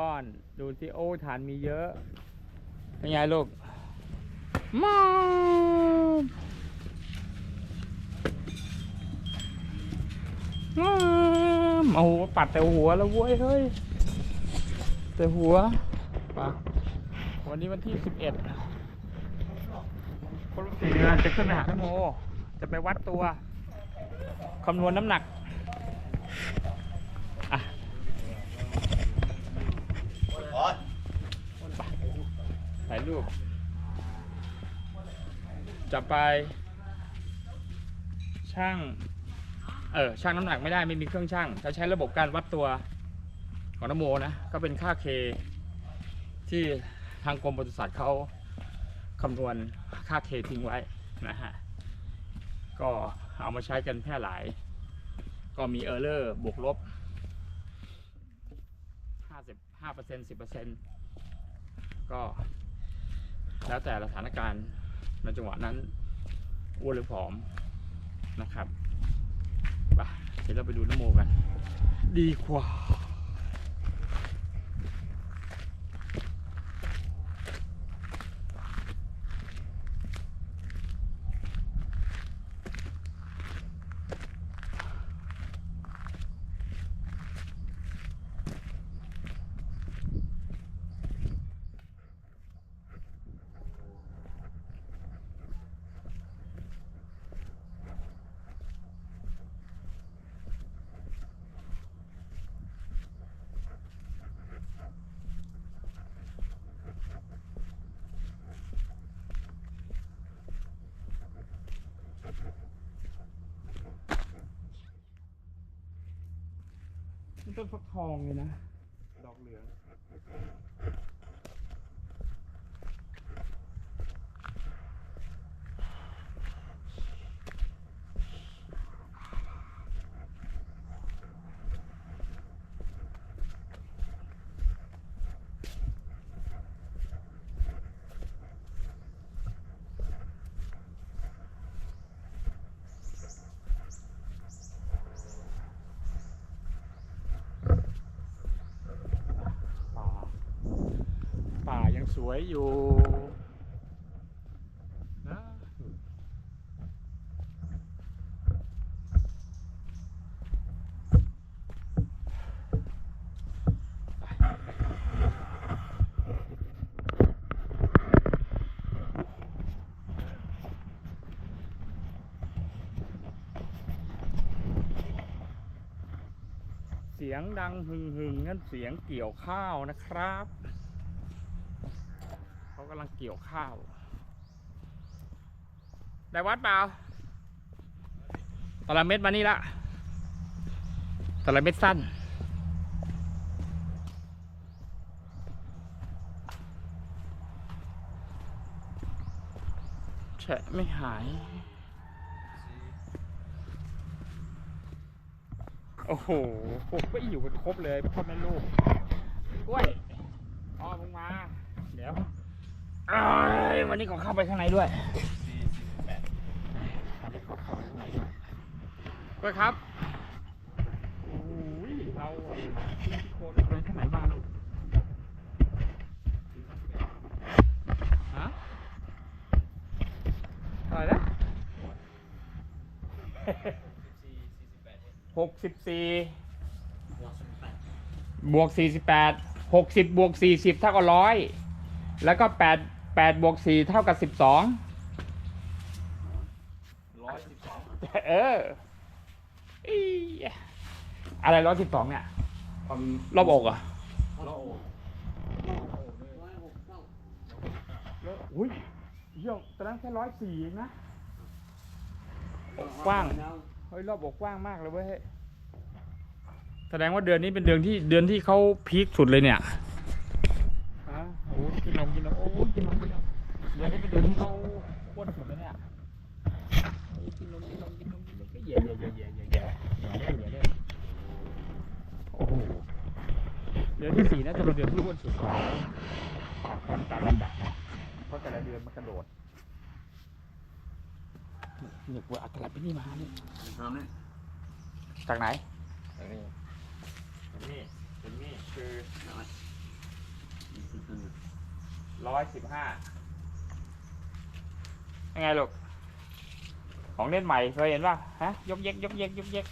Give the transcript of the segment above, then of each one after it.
ก้อน ดูที่โอ้ฐานมีเยอะเป็นไงลูกมามาโอ้โหปัดแต่หัวแล้วเว้ยเฮ้ยแต่หัวปะวันนี้วันที่สิบเอ็ดคนสี่งานจะขึ้นไปหานโมจะไปวัดตัวคำนวณน้ำหนัก ถ่ายรูปจะไป ช่าง เออช่างน้ำหนักไม่ได้ไม่มีเครื่องช่างจะใช้ระบบการวัดตัวของนโมนะ ก็เป็นค่าเคที่ทางกรมปศุสัตว์เขาคำนวณค่าเคทิ้งไว้นะฮะ ก็เอามาใช้กันแพร่หลาย ก็มีเออร์เลอร์บวกลบ 55% 10%ก็ แล้วแต่สถานการณ์ในจังหวะนั้นอ้วนหรือผอมนะครับไปเดี๋ยวเราไปดูน้ำโมกัน ดีกว่า ต้นฟักทองเลยนะ ดอกเหลือง สวยอยู่นะเสียงดังหึงหึงๆนั่นเสียงเกี่ยวข้าวนะครับ เขากำลังเกี่ยวข้าวได้วัดเปล่าตารางเม็ดมานี่ละตารางเม็ดสั้น แฉะไม่หาย โอ้โหก็อยู่กันครบเลยพ่อแม่ลูกกล้วยพ่อมึงมา เดี๋ยว เอ้ยวันนี้ขอเข้าไปข้างในด้วยวันนี้ขอเข้าไปข้างในด้วยกล้วยครับโอ้ยเราอะที่โคนเดินข้างไหนมาลูกฮะอะไรนะหกสิบสี่บวกสี่สิบแปดหกสิบบวกสี่สิบเท่ากับร้อยแล้วก็แปด แปดบวกสี่เท่ากับสิบสองร้อยสิบสองเอออีอะไรร้อยสิบสองเนี่ย ความรอบอกเหรอะโลแล้วอุ้ยเยี่ยมตอนนั้นแค่ร้อยสี่เองนะอกกว้างเฮ้ยรอบอกกว้างมากเลยเว้ยแสดงว่าเดือนนี้เป็นเดือนที่เดือนที่เขาพีคสุดเลยเนี่ยฮะโอ้ยกินนมกินนมโอ้ยกินนมกินนม เดือนนี้เป็นเดือนที่เขาอ้วนสุดเลยเนี่ยกินนมกินนมกินนมกินนมก็แย่แย่แย่แย่แย่แย่แย่แย่แย่โอ้โหเดือนที่สี่น่าจะเป็นเดือนที่อ้วนสุดของตามลำดับเพราะแต่ละเดือนมันกระโดดเนี่ยกูอัตลับไปนี่มาเนี่ยจากไหนอันนี้เป็นมีดเป็นมีดคือร้อยสิบห้า ยังไงลูก ของเล่นใหม่เคยเห็นป่ะฮะ ยกเยกยกเยกยกเยก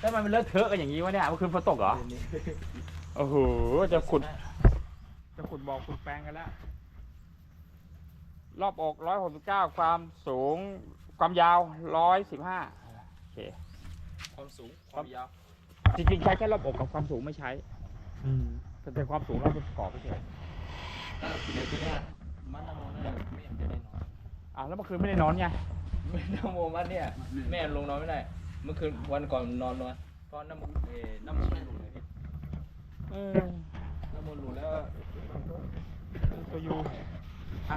แล้วมันเป็นเลอะเทอะกันอย่างนี้วะเนี่ยเมื่อคืนฝนตกเหรอ โอ้โห จะขุด จะขุดบอกขุดแปลงกันแล้ว รอบอกร้อยหกสิบเก้าความสูง ความยาวร้อยสิบห้าโอเค ความสูงความยาว จริงๆ ใช้แค่รอบอกกับความสูงไม่ใช้ อืมแต่แต่ความสูงเราเป็นกรอบไปเฉยเดี๋ยวคือว่ามันนโมเนี่ยไม่เห็นจะได้นอน อะแล้วเมื่อคืนไม่ได้นอนไงไม่นโมมันเนี่ย แม่ลงนอนไม่ได้ เมื่อคืนวันก่อนนอนนอนเพราะน้ำเอ่อน้ำมันหลุดเลยเออน้ำมันหลุดแล้วตัวยูอะ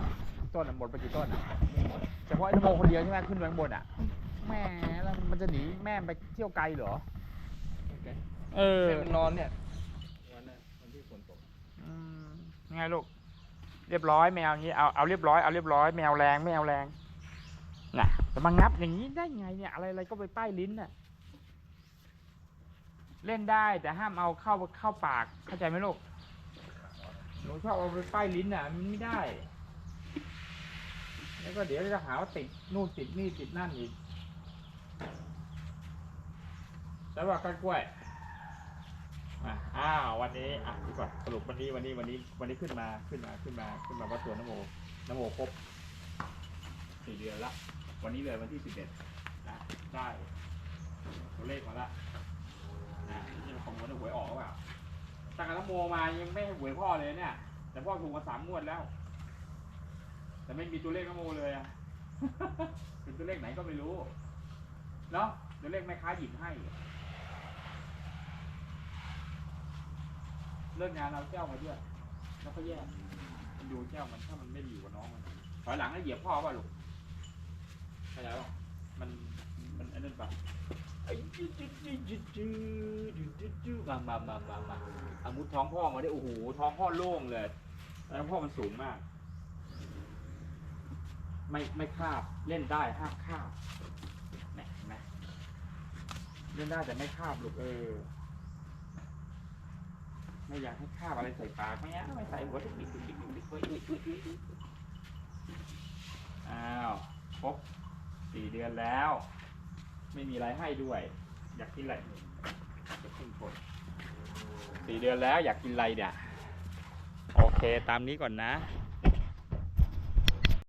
ต้นอะหมดไปกี่ต้นอะเฉพาะไอ้นโมคนเดียวใช่ไหมขึ้นไปข้างบนอะแม่แล้วมันจะหนีแม่ไปเที่ยวไกลเหรอเออแม่มันนอนเนี่ยวันนั้นวันที่ฝนตกอืมไงลูก เรียบร้อยไม่เอย่างนี้เอาเอาเรียบร้อยเอาเรียบร้อยไม่เอาแรงไม่เอาแรงน่ะจะมางับอย่างนี้ได้ไงเนี่ยอะไรอะไรก็ไปป้ายลิ้นน่ะ เล่นได้แต่ห้ามเอาเข้าเข้าปากเข้าใจไหมลูกหนูชอบเอาไปป้ายลิ้นอะ มันไม่ได้ แล้วก็เดี๋ยวจะหาว่าติดนู่นติดนี่ติดนั่นอีกแล้วว่าก้านกล้วย อะอ้าววันนี้อะดีกว่าสรุปวันนี้วันนี้วันนี้วันนี้ขึ้นมาขึ้นมาขึ้นมาขึ้นมาวัดตัวนโมนโมครบสี่เดือนละ วันนี้เลยวันที่สิบเอ็ดนะได้ตัวเลขมาละนะนี่เราคำนวณหวยออกหรือเปล่าตั้งแต่นโมมายังไม่หวยพ่อเลยเนี่ย แต่พ่อถูกมาสามงวดแล้ว แต่ไม่มีตัวเลขนโมเลยอะเป็นตัวเลขไหนก็ไม่รู้เนาะตัวเลขแม่ค้าหยิบให้ เลิกงานเอาแก้วมาด้วยแล้วก็แยกมันดูแก้วมันถ้ามันไม่ดีอยู่กับน้องมันถอยหลังแล้วเหยียบพ่อป่ะลูกเข้าใจป่ะมันมันอันนั้นป่ะไอ้จืดจืดจืดจืดจืดจืดมามามามามาอามุดท้องพ่อมาได้โอ้โหท้องพ่อโล่งเลย แล้วพ่อมันสูงมาก ไม่ไม่คาบเล่นได้ห้ามคาบเนี่ยเห็นไหมเล่นได้แต่ไม่คาบลูกเออ ไม่อยากให้ข้าวอะไรใส่ปากไม่เอาไม่ใส่หัวทุกทีทุกทีทุกทีทุกทีทุกทีอ้าวครบสี่เดือนแล้ว ไม่มีอะไรให้ด้วย อยากกินอะไรจะขึ้นคนสี่เดือนแล้วอยากกินอะไรเนี่ย โอเคตามนี้ก่อนนะ